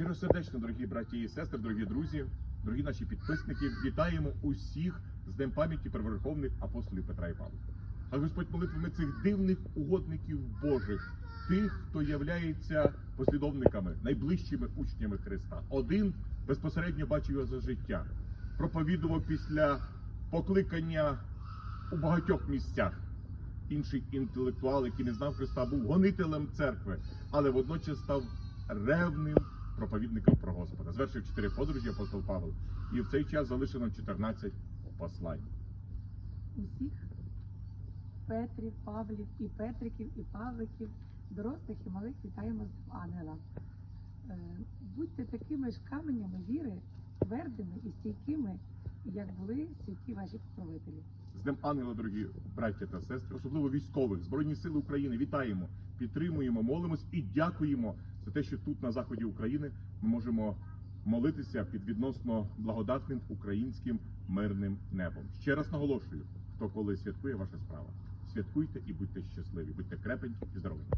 Щиро сердечно, дорогі браті і сестри, дорогі друзі, дорогі наші підписники, вітаємо усіх з Днем пам'яті первоверховних апостолів Петра і Павла. А Господь молитвами цих дивних угодників Божих, тих, хто являється послідовниками, найближчими учнями Христа. Один безпосередньо бачив його за життя, проповідував після покликання у багатьох місцях. Інший інтелектуал, який не знав Христа, був гонителем церкви, але водночас став ревним проповідником про Господа. Звершив чотири подорожі апостол Павел, і в цей час залишено 14 послань. усіх Петрів, Павлів, і Петриків, і Павликів, дорослих і малих вітаємо з ангела. Е, Будьте такими ж каменями віри, твердими і стійкими, як були святі ваші покровителі. З Днем Ангела, дорогі браття та сестри, особливо військових, Збройні Сили України, вітаємо, підтримуємо, молимось і дякуємо за те, що тут, на заході України, ми можемо молитися під відносно благодатним українським мирним небом. Ще раз наголошую, хто коли святкує ваша справа. Святкуйте і будьте щасливі, будьте крепенькі і здорові.